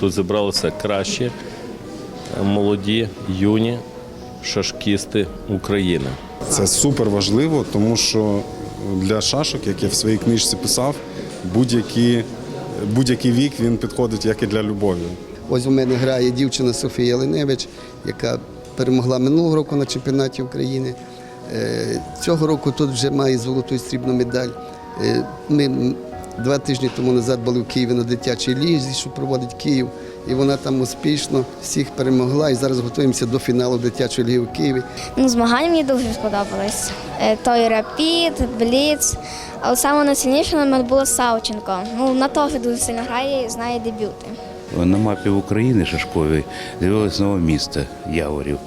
Тут зібралися кращі, е, молоді, юні шашкісти України. Це супер важливо, тому що для шашок, як я в своїй книжці писав, будь-який будь-який вік він підходить як і для любові. Ось у мене грає дівчина Софія Леневич, яка перемогла минулого року на чемпіонаті України. Е, Цього року тут вже має золоту і срібну медаль. Е, Ми два тижні тому назад були в Києві на дитячій лізі, що проводить Київ. І вона там успішно всіх перемогла. І зараз готуємося до фіналу дитячої ліги в Києві. Ну, змагання мені дуже сподобались. Е, Той рапід, бліц. Але саме найсильніше на мене було Савченко. Ну, на теж дуже сильно грає і знає дебюти. На мапі України Шашковій з'явилось нове місто Яворів.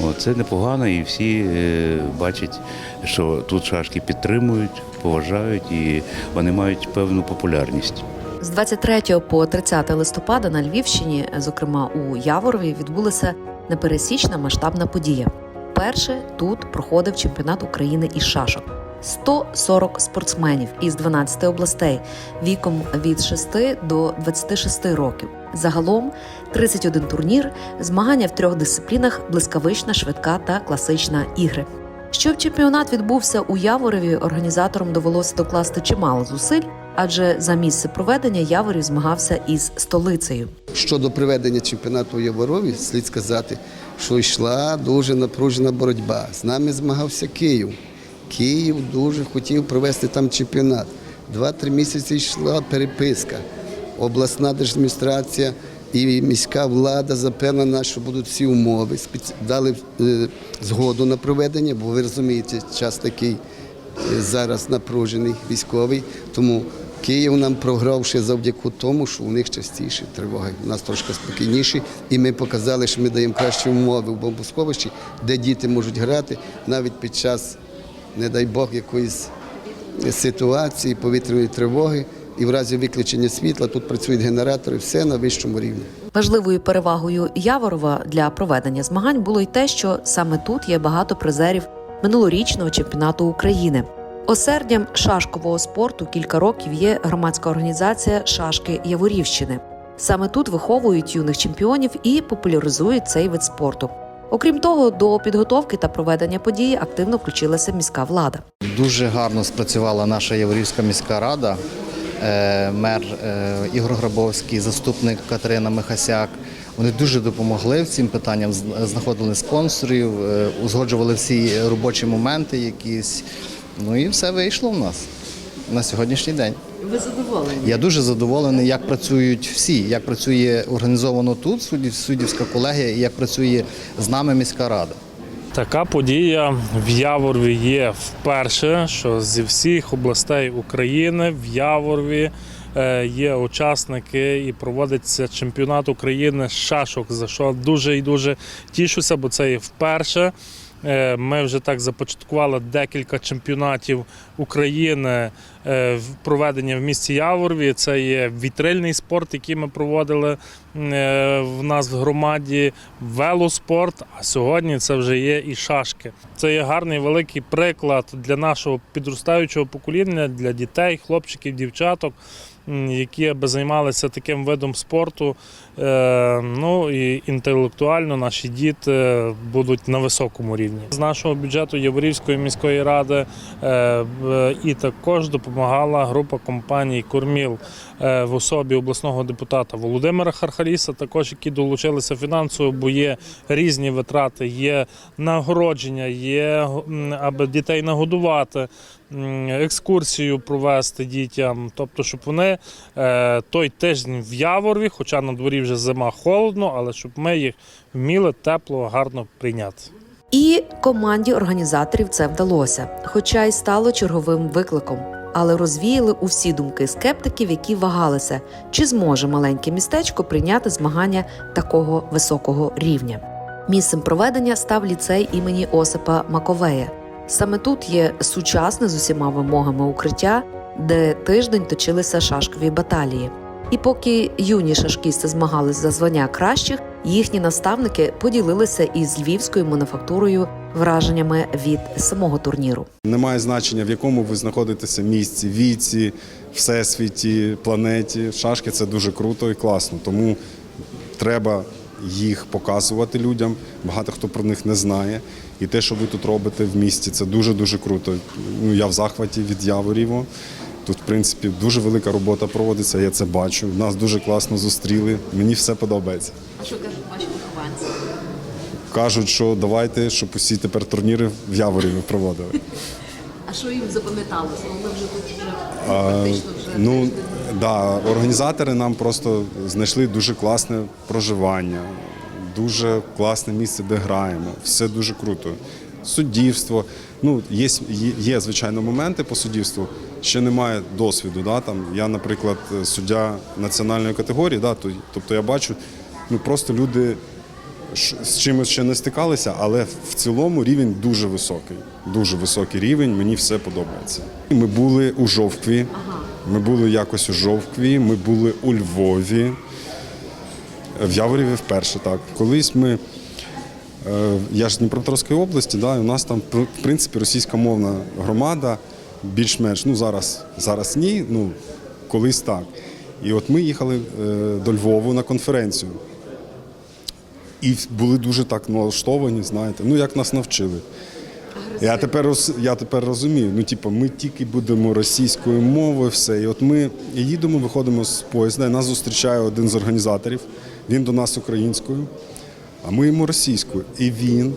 О, Це непогано, і всі е, бачать, що тут шашки підтримують, поважають і вони мають певну популярність. З 23 по 30 листопада на Львівщині, зокрема у Яворові, відбулася непересічна масштабна подія. Перше тут проходив чемпіонат України із шашок. 140 спортсменів із 12 областей віком від 6 до 26 років. Загалом 31 турнір, змагання в трьох дисциплінах: блискавична, швидка та класична ігри. Щоб чемпіонат відбувся у Яворові, організаторам довелося докласти чимало зусиль, адже за місце проведення Яворів змагався із столицею. Щодо проведення чемпіонату у Яворові, слід сказати, що йшла дуже напружена боротьба. З нами змагався Київ. Київ дуже хотів провести там чемпіонат. Два-три місяці йшла переписка. Обласна держадміністрація і міська влада запевнена, що будуть всі умови. Дали е, згоду на проведення, бо ви розумієте, час такий е, зараз напружений військовий. Тому Київ нам програв ще завдяки тому, що у них частіше тривоги. У нас трошки спокійніші, і ми показали, що ми даємо кращі умови в бомбосховищі, де діти можуть грати навіть під час, не дай Бог, якоїсь ситуації, повітряної тривоги. І в разі виключення світла тут працюють генератори, все на вищому рівні. Важливою перевагою Яворова для проведення змагань було й те, що саме тут є багато призерів минулорічного чемпіонату України. Осердям шашкового спорту кілька років є громадська організація Шашки Яворівщини. Саме тут виховують юних чемпіонів і популяризують цей вид спорту. Окрім того, до підготовки та проведення події активно включилася міська влада. Дуже гарно спрацювала наша Яворівська міська рада, Е, мер е, Ігор Грабовський, заступник Катерина Михасяк. Вони дуже допомогли цим питанням, знаходили спонсорів, е, узгоджували всі робочі моменти якісь. Ну і все вийшло в нас на сьогоднішній день. Ви задоволені? Я дуже задоволений, як працюють всі, як працює організовано тут суддів- суддівська колегія і як працює з нами міська рада. Така подія в Яворві є вперше, що зі всіх областей України в Яворві е, є учасники і проводиться чемпіонат України з шашок, за що дуже і дуже тішуся, бо це є вперше. Е, Ми вже так започаткували декілька чемпіонатів України е, в проведення в місті Яворві. Це є вітрильний спорт, який ми проводили е, в нас в громаді, велоспорт. А сьогодні це вже є і шашки. Це є гарний великий приклад для нашого підростаючого покоління, для дітей, хлопчиків, дівчаток. Які аби займалися таким видом спорту, Е, ну і інтелектуально наші діти будуть на високому рівні. З нашого бюджету Яворівської міської ради е, і також допомагала група компаній Корміл е, в особі обласного депутата Володимира Хархаліса, також які долучилися фінансово, бо є різні витрати, є нагородження, є аби дітей нагодувати. Екскурсію провести дітям, тобто, щоб вони е, той тиждень в Яворві, хоча на дворі вже зима холодно, але щоб ми їх вміли тепло, гарно прийняти. І команді організаторів це вдалося, хоча й стало черговим викликом. Але розвіяли усі думки скептиків, які вагалися, чи зможе маленьке містечко прийняти змагання такого високого рівня. Місцем проведення став ліцей імені Осипа Маковея. Саме тут є сучасне з усіма вимогами укриття, де тиждень точилися шашкові баталії. І поки юні шашкісти змагались за звання кращих, їхні наставники поділилися із львівською мануфактурою враженнями від самого турніру. Немає значення, в якому ви знаходитеся місці, віці, всесвіті, планеті. Шашки це дуже круто і класно. Тому треба їх показувати людям. Багато хто про них не знає. І те, що ви тут робите в місті, це дуже-дуже круто. Ну, я в захваті від Яворіво. Тут, в принципі, дуже велика робота проводиться, я це бачу. Нас дуже класно зустріли. Мені все подобається. А що кажуть ваші вихованці? Кажуть, що давайте, щоб усі тепер турніри в Яворіві проводили. А що їм запам'яталося? Ну, Ми вже тут вже практично вже Ну да, організатори нам просто знайшли дуже класне проживання, дуже класне місце, де граємо. Все дуже круто. Суддівство. Ну, є, є, звичайно моменти по суддівству. Ще немає досвіду. Да, там, я, наприклад, суддя національної категорії, да, то, тобто я бачу, ну просто люди з чимось ще не стикалися, але в цілому рівень дуже високий. Дуже високий рівень, мені все подобається. Ми були у Жовкві, ми були якось у Жовкві, ми були у Львові, в Яворіві вперше так. Колись ми. е, Я ж з Дніпропетровської області, да, і у нас там в принципі російськомовна громада більш-менш, ну зараз, зараз ні, ну колись так. І от ми їхали е, до Львову на конференцію. І були дуже так налаштовані, знаєте, ну як нас навчили. Я тепер я тепер розумію. Ну, типу, ми тільки будемо російською мовою, все. І от ми їдемо, виходимо з поїзда, і нас зустрічає один з організаторів. Він до нас українською, а ми йому російською. І він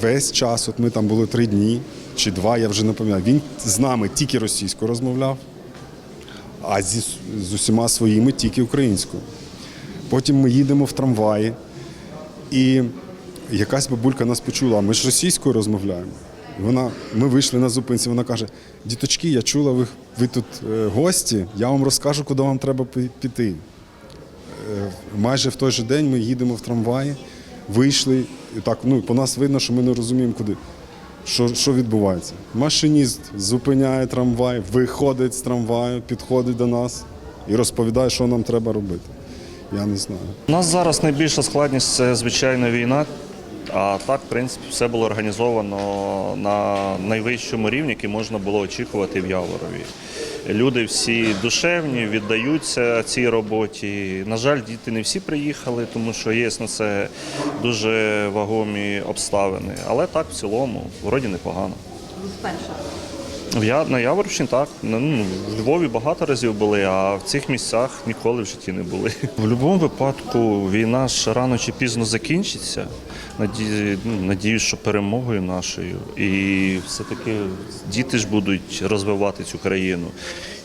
весь час, от ми там були три дні чи два, я вже не пам'ятаю. Він з нами тільки російською розмовляв, а зі, з усіма своїми тільки українською. Потім ми їдемо в трамваї. І якась бабулька нас почула, а ми ж російською розмовляємо. Вона, ми вийшли на зупинці, вона каже: діточки, я чула, ви, ви тут е, гості, я вам розкажу, куди вам треба піти. Майже в той же день ми їдемо в трамваї, вийшли, і так, ну, по нас видно, що ми не розуміємо, куди. Що, що відбувається? Машиніст зупиняє трамвай, виходить з трамваю, підходить до нас і розповідає, що нам треба робити. Я не знаю. У нас зараз найбільша складність це звичайно війна. А так, в принципі, все було організовано на найвищому рівні, який можна було очікувати в Яворові. Люди всі душевні, віддаються цій роботі. На жаль, діти не всі приїхали, тому що є на це дуже вагомі обставини. Але так, в цілому, вроді непогано. В Я на Яворівщині так. Ну, в Львові багато разів були, а в цих місцях ніколи в житті не були. В будь-якому випадку війна ж рано чи пізно закінчиться. Наді... ну, Надіюсь, що перемогою нашою. І все-таки діти ж будуть розвивати цю країну.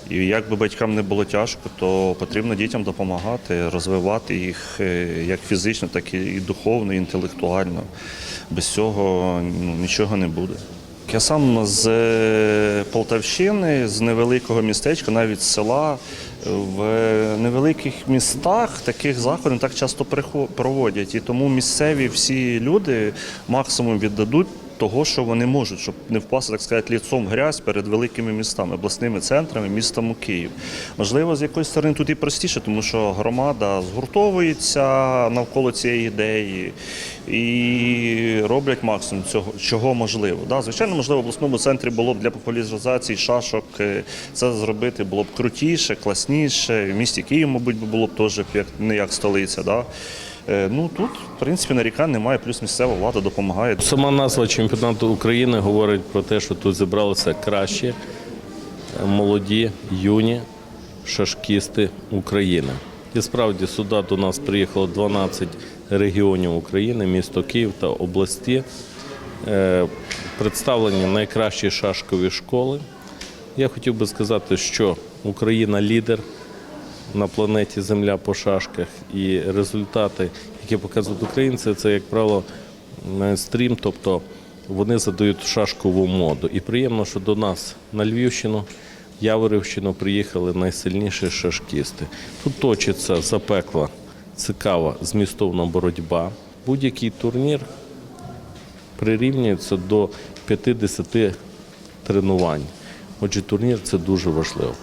І як би батькам не було тяжко, то потрібно дітям допомагати, розвивати їх е, як фізично, так і духовно, і інтелектуально. Без цього ну, нічого не буде. Я сам з е, Полтавщини, з невеликого містечка, навіть з села. В невеликих містах таких заходів не так часто проводять. І тому місцеві всі люди максимум віддадуть того, що вони можуть, щоб не впасти, так сказати, ліцом в грязь перед великими містами, обласними центрами, містом Київ. Можливо, з якоїсь сторони тут і простіше, тому що громада згуртовується навколо цієї ідеї і роблять максимум цього, чого можливо. Да, звичайно, можливо, в обласному центрі було б для популяризації шашок е, це зробити було б крутіше, класніше. В місті Київ, мабуть, було б теж як не як столиця. Да? Е, Ну тут, в принципі, нарікань немає, плюс місцева влада допомагає. Сама назва чемпіонату України говорить про те, що тут зібралися кращі, е, молоді, юні шашкісти України. І справді сюди до нас приїхало 12 регіонів України, місто Київ та області. Е, Представлені найкращі шашкові школи. Я хотів би сказати, що Україна лідер на планеті Земля по шашках. І результати, які показують українці, це, як правило, мейнстрім, тобто вони задають шашкову моду. І приємно, що до нас на Львівщину, Яворівщину приїхали найсильніші шашкісти. Тут точиться запекла, цікава, змістовна боротьба. Будь-який турнір прирівнюється до 50 тренувань. Отже, турнір це дуже важливо.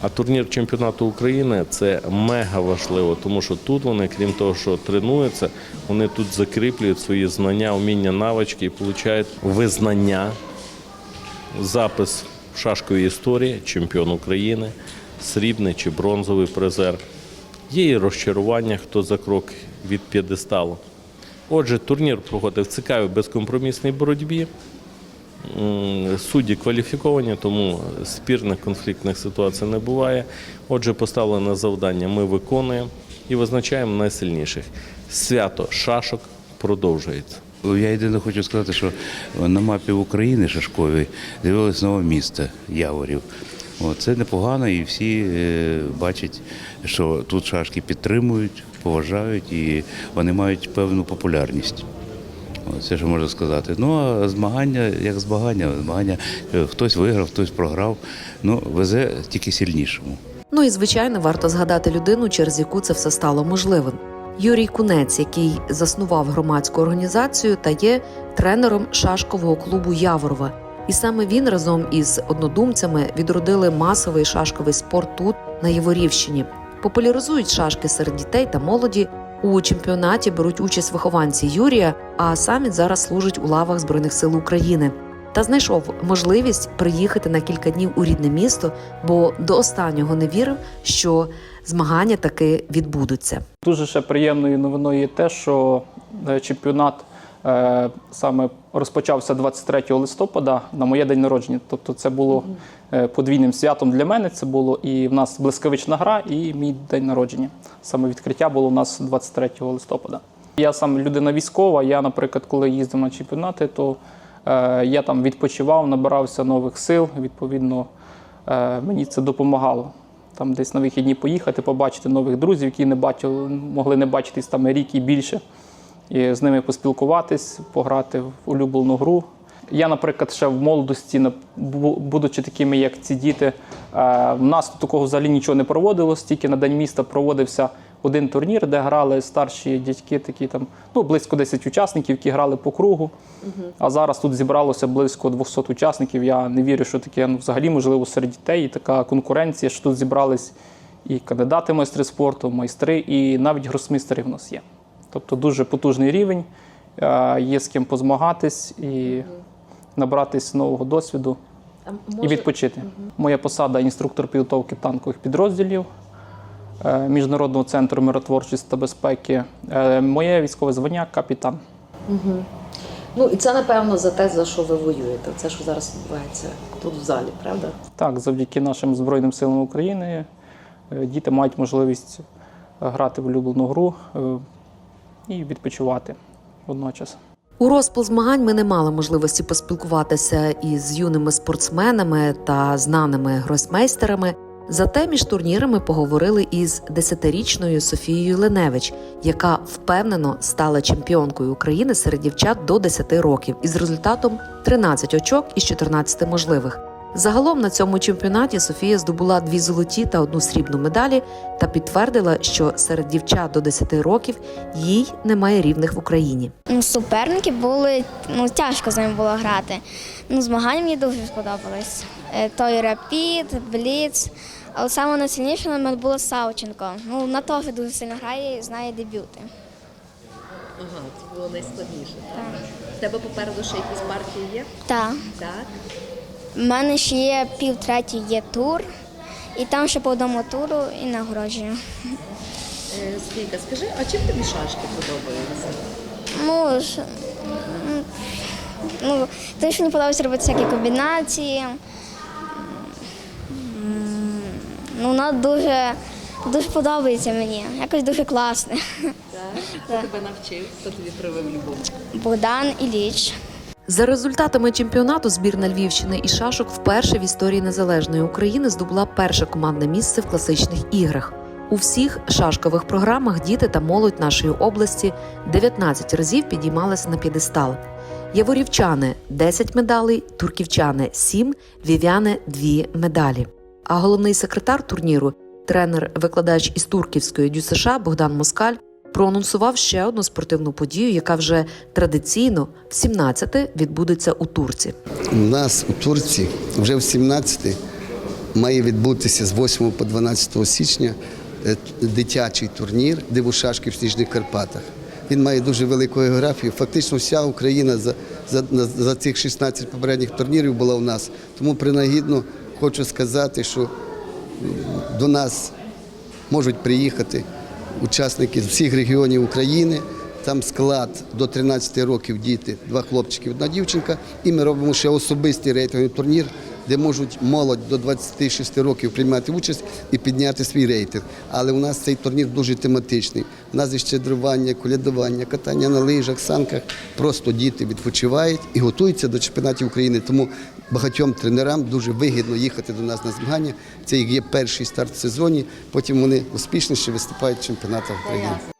А турнір чемпіонату України це мега важливо, тому що тут вони, крім того, що тренуються, вони тут закріплюють свої знання, вміння, навички і отримують визнання, запис в шашковій історії, чемпіон України, срібний чи бронзовий призер. Є і розчарування, хто за крок від п'єдесталу. Отже, турнір проходив в цікавій безкомпромісній боротьбі. Судді кваліфіковані, тому спірних конфліктних ситуацій не буває. Отже, поставлене завдання ми виконуємо і визначаємо найсильніших. Свято шашок продовжується. Я єдине хочу сказати, що на мапі України шашковій з'явилось нове місто Яворів. Це непогано, і всі е, бачать, що тут шашки підтримують, поважають і вони мають певну популярність. Це що можна сказати. Ну а змагання, як змагання, змагання е, хтось виграв, хтось програв. Ну, везе тільки сильнішому. Ну і звичайно, варто згадати людину, через яку це все стало можливим. Юрій Кунець, який заснував громадську організацію та є тренером шашкового клубу Яворова. І саме він разом із однодумцями відродили масовий шашковий спорт тут, на Яворівщині. Популяризують шашки серед дітей та молоді. У чемпіонаті беруть участь вихованці Юрія, а саміт зараз служить у лавах Збройних сил України. Та знайшов можливість приїхати на кілька днів у рідне місто, бо до останнього не вірив, що змагання таки відбудуться. Дуже ще приємною новиною є те, що е, чемпіонат саме розпочався 23 листопада на моє день народження. Тобто це було е, подвійним святом для мене. Це було і в нас блискавична гра, і мій день народження. Саме відкриття було у нас 23 листопада. Я сам людина військова. Я, наприклад, коли їздив на чемпіонати, то е, я там відпочивав, набирався нових сил. Відповідно, е, мені це допомагало. Там десь на вихідні поїхати, побачити нових друзів, які не бачили, могли не бачитись там рік і більше, і з ними поспілкуватись, пограти в улюблену гру. Я, наприклад, ще в молодості, будучи такими, як ці діти, е, в нас такого взагалі нічого не проводилось, тільки на День міста проводився один турнір, де грали старші дядьки, такі там, ну, близько 10 учасників, які грали по кругу. А зараз тут зібралося близько 200 учасників. Я не вірю, що таке ну, взагалі можливо серед дітей. І така конкуренція, що тут зібрались і кандидати майстри спорту, майстри, і навіть гросмейстери в нас є. Тобто дуже потужний рівень, е, є з ким позмагатись і набратись нового досвіду і відпочити. Моя посада інструктор підготовки танкових підрозділів е, Міжнародного центру миротворчості та безпеки. Е, Моє військове звання капітан. Ну і це напевно за те, за що ви воюєте. Це що зараз відбувається тут в залі, правда? Так, завдяки нашим Збройним силам України діти мають можливість грати в улюблену гру і відпочивати водночас. У розпал змагань ми не мали можливості поспілкуватися із юними спортсменами та знаними гросмейстерами. Зате між турнірами поговорили із десятирічною Софією Леневич, яка впевнено стала чемпіонкою України серед дівчат до 10 років із результатом 13 очок із 14 можливих. Загалом на цьому чемпіонаті Софія здобула дві золоті та одну срібну медалі та підтвердила, що серед дівчат до 10 років їй немає рівних в Україні. Ну, Суперники були, ну тяжко з ними було грати. Ну, змагання мені дуже сподобались. Е, Той рапід, бліц. Але саме найсильніше на мене було Савченко. Ну, на то він дуже сильно грає і знає дебюти. Ага, це було найскладніше. Так? В тебе попереду ще якісь партії є? Так. Так. У мене ще є пів третій є тур, і там ще по одному туру і нагородження. Е, Софійка, скажи, а чим тобі шашки подобаються? Ну, ж, ну, те, що мені подобається робити всякі комбінації. М, Ну, вона дуже, дуже подобається мені. Якось дуже класне. Так. Хто тебе навчив? Хто тобі привив любов? Богдан Іліч. За результатами чемпіонату збірна Львівщини і шашок вперше в історії незалежної України здобула перше командне місце в класичних іграх. У всіх шашкових програмах діти та молодь нашої області 19 разів підіймалися на п'єдестал. Яворівчани 10 медалей, турківчани 7, вів'яни 2 медалі. А головний секретар турніру, тренер-викладач із турківської дю США Богдан Москаль, проанонсував ще одну спортивну подію, яка вже традиційно в 17 відбудеться у Турці. У нас у Турції вже в 17 має відбутися з 8 по 12 січня е, дитячий турнір Дивушашки в Сніжних Карпатах. Він має дуже велику географію. Фактично вся Україна за, за, за цих 16 попередніх турнірів була у нас. Тому принагідно хочу сказати, що до нас можуть приїхати учасники з всіх регіонів України. Там склад до 13 років діти, два хлопчики, одна дівчинка. І ми робимо ще особистий рейтинговий турнір, де можуть молодь до 26 років приймати участь і підняти свій рейтинг. Але у нас цей турнір дуже тематичний. У нас є щедрування, колядування, катання на лижах, санках. Просто діти відпочивають і готуються до чемпіонатів України. Тому багатьом тренерам дуже вигідно їхати до нас на змагання. Це їх є перший старт в сезоні. Потім вони успішніше виступають в чемпіонатах України.